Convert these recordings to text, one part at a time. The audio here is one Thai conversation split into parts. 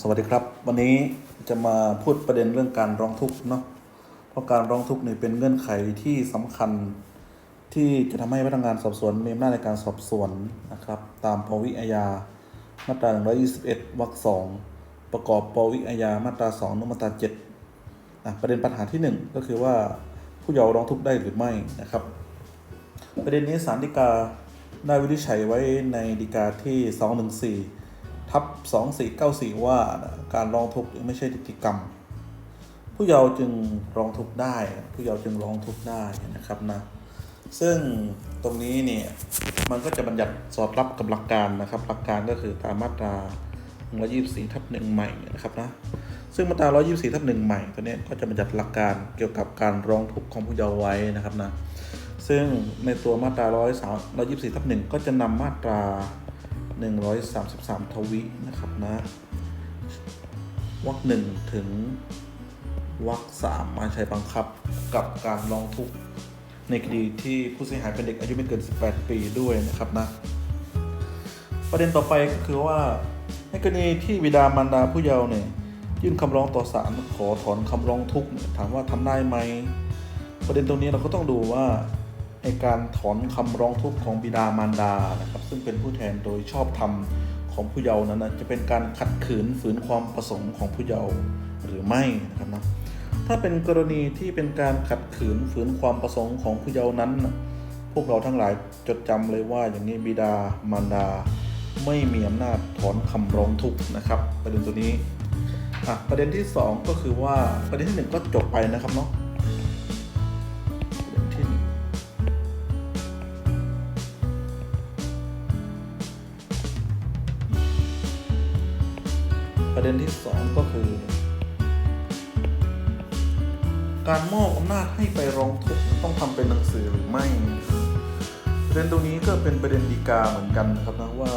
สวัสดีครับ วันนี้จะมาพูดประเด็นเรื่องการร้องทุกข์เนาะเพราะการร้องทุกข์นี่เป็นเงื่อนไขที่สำคัญ ที่จะทำให้พนักงานสอบสวนมีอำนาจในการสอบสวนนะครับ ตามปวิอาญามาตรา 121 วรรคสองประกอบปวิอาญามาตรา2นุมาตรา7อะประเด็นปัญหาที่ 1 ก็คือว่าผู้เยาว์ร้องทุกข์ได้หรือไม่นะครับ ประเด็นนี้ศาลฎีกาได้วินิจฉัยไว้ในฎีกาที่ 214 ทับ2494 ว่าการร้องทุกข์ไม่ใช่นิติกรรม ผู้เยาว์จึงร้องทุกข์ได้ ผู้เยาว์จึงร้องทุกข์ได้นะครับนะซึ่งตรงนี้เนี่ยมันก็จะบัญญัติสอดรับกับหลักการนะครับ หลักการก็คือตามมาตรา 124 ทับหนึ่งใหม่นะครับนะซึ่งมาตรา 124 ทับหนึ่งใหม่ตัวนี้ก็จะบัญญัติหลักการเกี่ยวกับการร้องทุกข์ของผู้เยาว์ไว้นะครับนะซึ่งในตัวมาตรา 124 ทับหนึ่งก็จะนำมาตรา 133 ทวินะครับนะวรรคหนึ่งถึงวรรคสามมาใช้บังคับกับการร้องทุกข์ในคดีที่ผู้เสียหายเป็นเด็กอายุไม่เกิน 18 ปีด้วยนะครับนะ ประเด็นต่อไปก็คือว่าในกรณีที่บิดามารดาผู้เยาว์เนี่ยยื่นคำร้องต่อศาลขอถอนคำร้องทุกข์ถามว่าทำได้ไหม ประเด็นตรงนี้เราก็ต้องดูว่า ในการถอนคำร้องทุกข์ของบิดามารดานะครับ ซึ่งเป็นผู้แทนโดยชอบธรรมของผู้เยาว์นั้นนะจะเป็นการขัดขืนฝืนความประสงค์ของผู้เยาว์หรือไม่นะครับนะถ้าเป็นกรณีที่เป็นการขัดขืนฝืนความประสงค์ของผู้เยาว์นั้น พวกเราทั้งหลายจดจำเลยว่าอย่างนี้บิดามารดา ไม่มีอำนาจถอนคำร้องทุกข์นะครับ ประเด็นตัวนี้อะประเด็นที่สองก็คือว่าประเด็นที่หนึ่งก็จบไปนะครับเนาะ ประเด็นที่สองก็คือ การมอบอำนาจให้ไปร้องทุกข์ต้องทำเป็นหนังสือหรือไม่ประเด็นตรงนี้ก็เป็นประเด็นดีกาเหมือนกันนะครับนะว่า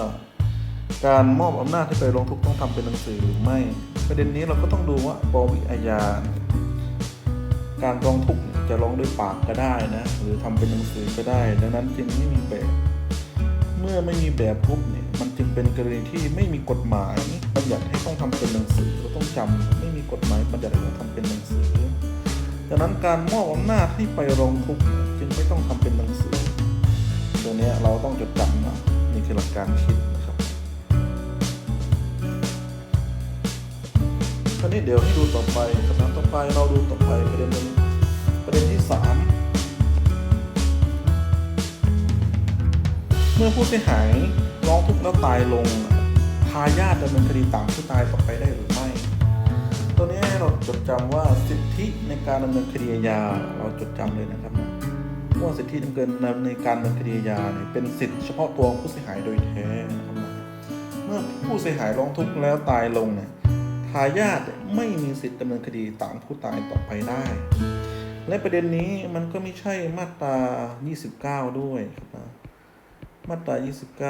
การมอบอำนาจให้ไปร้องทุกข์ต้องทำเป็นหนังสือหรือไม่ ประเด็นนี้เราก็ต้องดูว่าปวิอาญาการร้องทุกข์จะร้องด้วยปากก็ได้นะ หรือทำเป็นหนังสือก็ได้ ดังนั้นจึงไม่มีแบบ เมื่อไม่มีแบบปุ๊บเนี่ย มันจึงเป็นกรณีที่ไม่มีกฎหมายบัญญัติให้ต้องทำเป็นหนังสือเราต้องจำไม่มีกฎหมายบัญญัติให้ต้องทำเป็นหนังสือดังนั้นการมอบอำนาจให้ไปรองทุกจึงไม่ต้องทำเป็นหนังสือตัวนี้เราต้องจดจำนะนี่คือหลักการคิดครับครานี้เดี๋ยวให้ดูต่อไปคำถามต่อไปเราดูต่อไปประเด็นประเด็นที่3 เมื่อผู้เสียหายร้องทุกข์แล้วตายลงทายาทดำเนินคดีตามผู้ตายต่อไปได้หรือไม่ ตัวนี้ให้เราจดจำว่าสิทธิในการดำเนินคดีอาญาเราจดจำเลยนะครับว่าสิทธิดำเนินในการดำเนินคดีอาญาเนี่ยเป็นสิทธิเฉพาะตัวผู้เสียหายโดยแท้นะครับเมื่อผู้เสียหายร้องทุกข์แล้วตายลงเนี่ยทายาทไม่มีสิทธิดำเนินคดีตามผู้ตายต่อไปได้ และประเด็นนี้มันก็ไม่ใช่มาตรา 29 ด้วยครับนะ มาตรา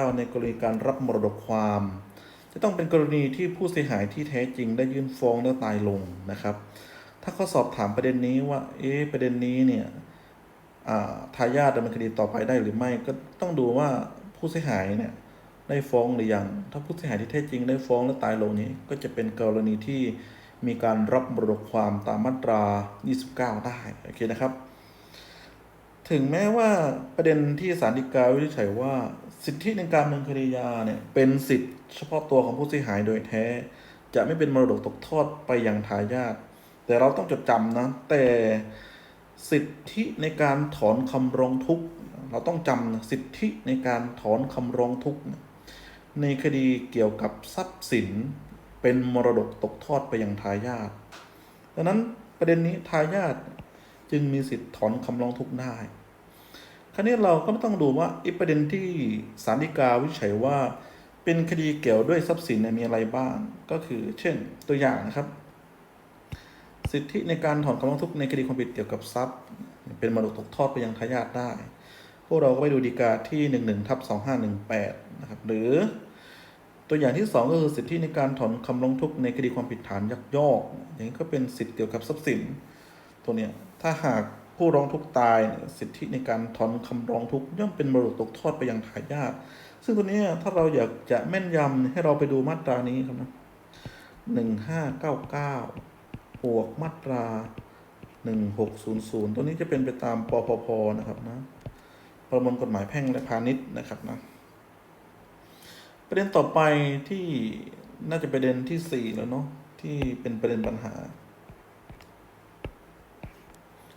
29 ในกรณีการรับมรดกความ จะต้องเป็นกรณีที่ผู้เสียหายที่แท้จริงได้ยื่นฟ้องแล้วตายลงนะครับ ถ้าเขาสอบถามประเด็นนี้ว่า เอ๊ะประเด็นนี้เนี่ยทายาทดำเนินคดีต่อไปได้หรือไม่ก็ต้องดูว่าผู้เสียหายเนี่ยได้ฟ้องหรือยัง ถ้าผู้เสียหายที่แท้จริงได้ฟ้องและตายลงนี้ ก็จะเป็นกรณีที่มีการรับมรดกความตามมาตรา 29 ได้ โอเคนะครับ ถึงแม้ว่าประเด็นที่ศาลฎีกาวินิจฉัยว่า สิทธิในการดำเนินคดียาเนี่ยเป็นสิทธิเฉพาะตัวของผู้เสียหายโดยแท้ จะไม่เป็นมรดกตกทอดไปยังทายาทแต่เราต้องจดจำนะ แต่สิทธิในการถอนคำร้องทุกข์เราต้องจำนะสิทธิในการถอนคำร้องทุกข์นะในคดีเกี่ยวกับทรัพย์สินเป็นมรดกตกทอดไปยังทายาทดังนั้นประเด็นนี้ทายาท จึงมีสิทธิ์ถอนคำร้องทุกข์ได้คราวนี้เราก็ต้องดูว่าอีประเด็นที่ศาลฎีกาวิจัยว่า เป็นคดีเกี่ยวด้วยทรัพย์สินมีอะไรบ้าง ก็คือ เช่น ตัวอย่างนะครับ สิทธิในการถอนคำร้องทุกข์ในคดีความผิดเกี่ยวกับทรัพย์ เป็นมรดกตกทอดไปยังทายาทได้ พวกเราก็ไปดูฎีกาที่11ทับ2518นะครับหรือตัวอย่างที่ 2 ก็คือสิทธิในการถอนคำร้องทุกข์ในคดีความผิดฐานยักยอก อย่างนี้ก็เป็นสิทธิเกี่ยวกับทรัพย์สิน ตัวเนี้ยถ้าหากผู้ร้องทุกตายสิทธิในการถอนคำร้องทุกย่อมเป็นมรดกตกทอดไปยังทายาทซึ่งตัวนี้ถ้าเราอยากจะแม่นยำให้เราไปดูมาตรานี้ครับนะหนึ่งห้าเก้าเก้าบวกมาตราหนึ่งหกศูนย์ศูนย์ตัวนี้จะเป็นไปตามปปพนะครับนะ ประมวลกฎหมายแพ่งและพาณิชย์นะครับนะ ประเด็นต่อไปที่น่าจะประเด็นที่สี่แล้วเนาะที่เป็นประเด็นปัญหา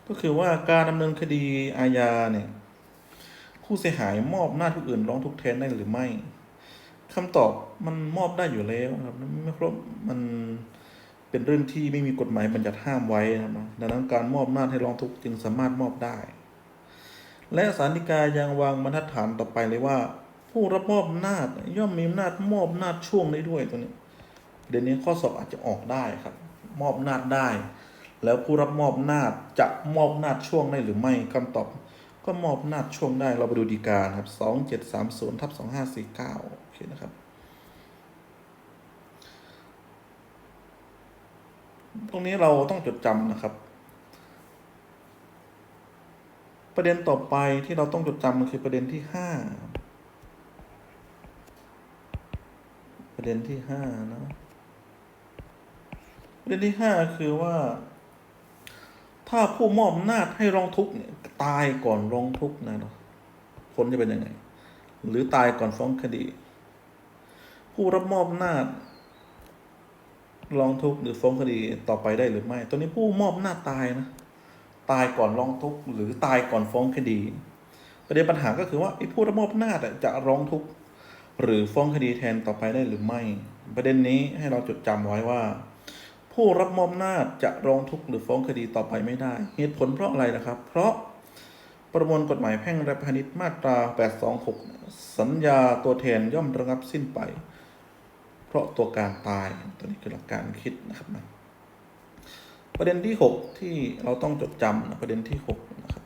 ก็คือว่าการดำเนินคดีอาญาเนี่ย ผู้เสียหายมอบหน้าจผู้อื่นร้องทุกแทนได้หรือไม่คำตอบมันมอบได้อยู่แล้วนะครับไม่เพราะมันเป็นเรื่องที่ไม่มีกฎหมายบัญญัติห้ามไว้นะครับดังนั้นการมอบหน้าให้ร้องทุกข์จึงสามารถมอบได้ และสารฎีกายังวางบรรทัดฐานต่อไปเลยว่า ผู้รับมอบอำนาย่อมมีอำนาจมอบอำนาช่วงได้ด้วยตัวนี้เดี๋ยวนี้ข้อสอบอาจจะออกได้ครับ มอบอำนาได้ แล้วผู้รับมอบนาจจะมอบนาจช่วงได้หรือไม่คำตอบ ก็มอบนาจช่วงได้เราไปดูดีกาครับสองเจ็ดสามศูนย์ทับสองห้าสี่เก้าโอเคนะครับตรงนี้เราต้องจดจำนะครับ ประเด็นต่อไปที่เราต้องจดจำมันคือประเด็นที่ห้าประเด็นที่ห้านะประเด็นที่ห้าคือว่า ถ้าผู้มอบอำนาจให้ร้องทุกข์ตายก่อนร้องทุกข์นะเนาะผลจะเป็นยังไง หรือตายก่อนฟ้องคดี ผู้รับมอบอำนาจร้องทุกข์หรือฟ้องคดีต่อไปได้หรือไม่ตัวนี้ผู้มอบอำนาจตายนะตายก่อนร้องทุกข์หรือตายก่อนฟ้องคดีประเด็นปัญหาก็คือว่าไอ้ผู้รับมอบอำนาจจะร้องทุกข์หรือฟ้องคดีแทนต่อไปได้หรือไม่ ประเด็นนี้ให้เราจดจำไว้ว่า ผู้รับมอบนาจจะร้องทุกข์หรือฟ้องคดีต่อไปไม่ได้ เหตุผลเพราะอะไรนะครับ เพราะประมวลกฎหมายแพ่งและพาณิชย์มาตรา 826 สัญญาตัวแทนย่อมระงับสิ้นไป เพราะตัวการตาย ตัวนี้คือหลักการคิดนะครับนะประเด็นที่ 6 ที่เราต้องจดจำนะประเด็นที่ 6 นะครับ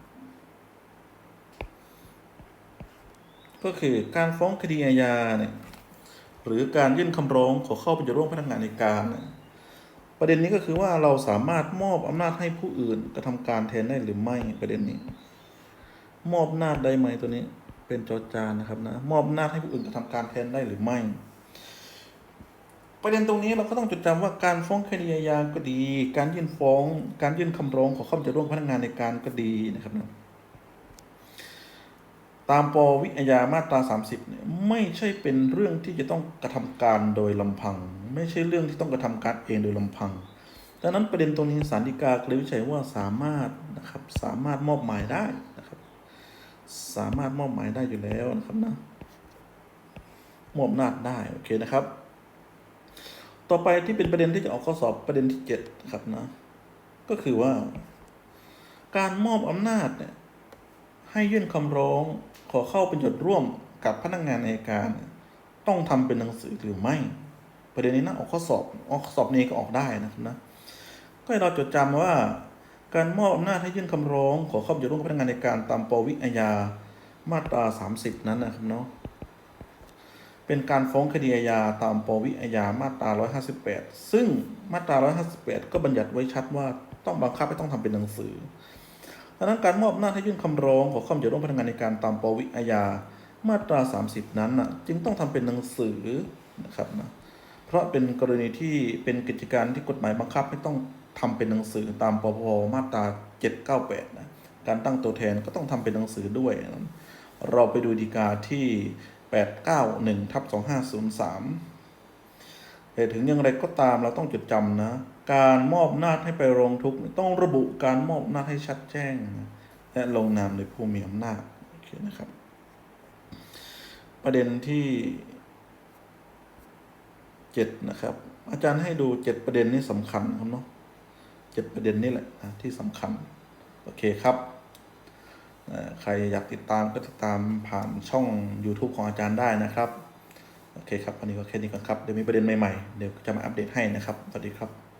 ก็คือการฟ้องคดีอาญาเนี่ยหรือการยื่นคำร้องขอเข้าไปอยู่ร่วมพนักงานในการเนี่ย ประเด็นนี้ก็คือว่าเราสามารถมอบอำนาจให้ผู้อื่นกระทำการแทนได้หรือไม่ประเด็นนี้ มอบอำนาจได้ไหมตัวนี้ เป็นจอจานนะครับนะมอบอำนาจให้ผู้อื่นกระทำการแทนได้หรือไม่ ประเด็นตรงนี้เราก็ต้องจดจำว่าการฟ้องคดีอาญาก็ดี การยื่นฟ้อง การยื่นคำร้องขอเข้าไปอร่วมพนักงานในการก็ดีนะครับนะตามปวิอาญามาตรา 30เนี่ยไม่ใช่เป็นเรื่องที่จะต้องกระทำการโดยลำพัง ไม่ใช่เรื่องที่ต้องกระทำการเองโดยลำพัง ดังนั้นประเด็นตรงนี้สารดีกาเลยวิจัยว่าสามารถนะครับสามารถมอบหมายได้นะครับ สามารถมอบหมายได้อยู่แล้วนะครับนะมอบอำนาจได้โอเคนะครับ ต่อไปที่เป็นประเด็นที่จะออกข้อสอบประเด็นที่เจ็ดครับนะ ก็คือว่า การมอบอำนาจเนี่ยให้ยื่นคำร้องขอเข้าเป็นจดร่วมกับพนักงานในการ ต้องทำเป็นหนังสือหรือไม่ ประเด็นนี้นะออกข้อสอบออกสอบนี้ก็ออกได้นะครับนะก็ให้เราจดจำว่าการมอบอำนาจให้ยื่นคำร้องขอเข้าอยู่ร่วมกับพนักงานในการตามปวิอาญามาตรา 30 นั้นนะครับเนาะเป็นการฟ้องคดีอาญาตามปวิอาญามาตรา 158 ซึ่งมาตรา 158 ก็บัญญัติไว้ชัดว่าต้องบังคับให้ต้องทำเป็นหนังสือดังนั้นการมอบอำนาจให้ยื่นคำร้องขอเข้าไปอยู่ร่วมพนักงานในการตามปวิอาญามาตรา 30 นั้นน่ะจึงต้องทำเป็นหนังสือนะครับนะ เพราะเป็นกรณีที่เป็นกิจการที่กฎหมายบังคับให้ต้องทำเป็นหนังสือตามปปมาตรา 798 นะการตั้งตัวแทนก็ต้องทำเป็นหนังสือด้วยนะเราไปดูดีกาที่ 891ทับ2503 แต่ถึงอย่างไรก็ตามเราต้องจดจำนะ การมอบนาจให้ไปร้องทุกข์ต้องระบุการมอบนาจให้ชัดแจ้งนะและลงนามโดยผู้มีอำนาจโอเคนะครับ ประเด็นที่ เจ็ดนะครับ อาจารย์ให้ดูเจ็ดประเด็นนี้สำคัญครับเนาะเจ็ดประเด็นนี่แหละนะที่สำคัญ โอเคครับ ใครอยากติดตามก็ติดตามผ่านช่อง YouTube ของอาจารย์ได้นะครับ โอเคครับวันนี้ก็แค่นี้ก่อนครับ เดี๋ยวมีประเด็นใหม่ๆ เดี๋ยวจะมาอัปเดตให้นะครับ สวัสดีครับ